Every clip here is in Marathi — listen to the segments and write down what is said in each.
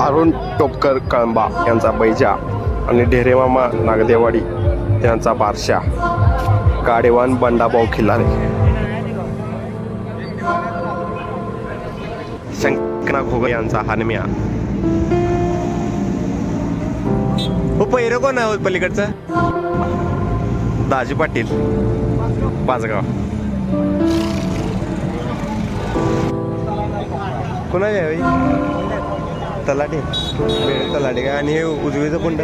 अरुण टोपकर कळंबा यांचा बैजा आणि ढेरेमामा नागदेवाडी यांचा बारशा. गाडेवान बंडाभाऊ खिल्लारे शंकना घोग यांचा हानम्या हो पहिरं कोण आहे हो पलीकडचं? दाजी पाटील. पाचगाव कोणाचे तलाठी तलाटे वेळ तलाटे काय आणि हे उजवीचं पुंड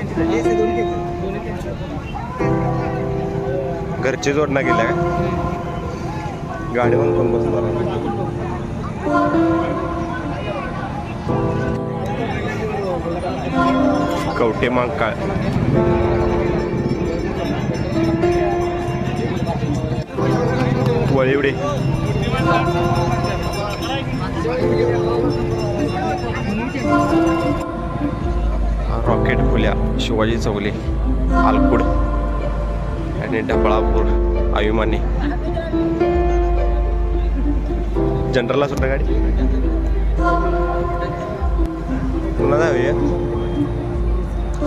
घरचे जोडणा गेल्या का? गाडीवर कोण बसणार कवटे मांकाळ वळीवडे. रॉकेट फुल्या शिवाजी चौले आलकुड आणि ढपळापूर. आयुमाने. जनरलला सुद्धा गाडी? पुन्हा जाऊया.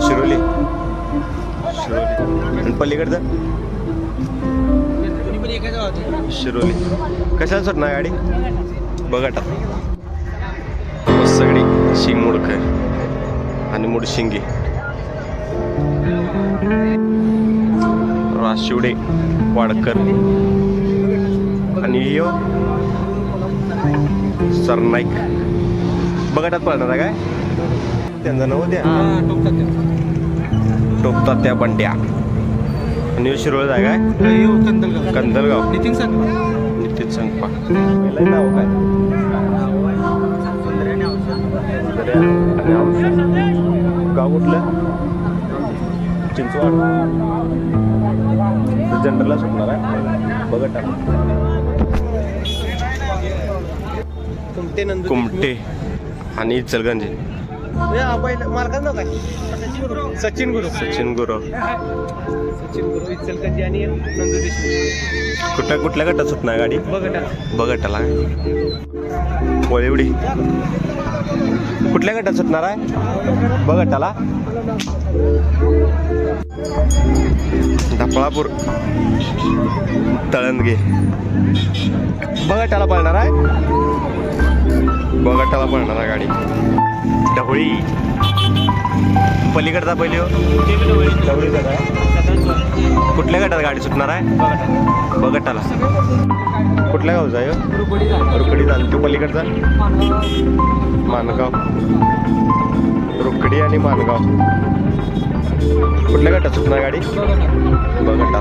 शिरोली. शिरोली. आणि पलीकडचं? शिरोली. कशाला सुटणार गाडी? बघा सगळी. शिंगमुडकर आणि मुडशिंगी. राशिवडे वाडकर आणि यो सरनाईक. बघटात पडणार आहे काय? त्यांचं नाव द्या. टोपतात त्या बंड्या. आणि शिरोळ आहे. काय कंदलगाव. नितीन सर नितीन संगपा पहिलं नाव काय? चिंचवड जनरलला सुटणार आहे. बघा तुमते नंदू कुमटे आणि इचलगंजी मालकाच नाव काय सचिन गुरु. सचिन गुरव सचिन गुरु इचलकंजी आणि नंदू देशमुख कुठल्या कुठल्या गटात सुटणार गाडी? बघा बघटाला वळिवडी. कुठल्या गटात सुटणार आहे? बघटाला ढपळापूर तळंदगे. बघटाला पळणार आहे. बघटाला पळणार आहे गाडी. ढवळी. पलीकडचा पहिली हो कुठल्या गटात गाडी सुटणार आहे? बगटाला. कुठल्या गावचा आहे हो? रुकडी आणि तो पलीकडचा? मानगाव. रुकडी आणि मानगाव. कुठल्या गटात सुटणार गाडी? बगटा.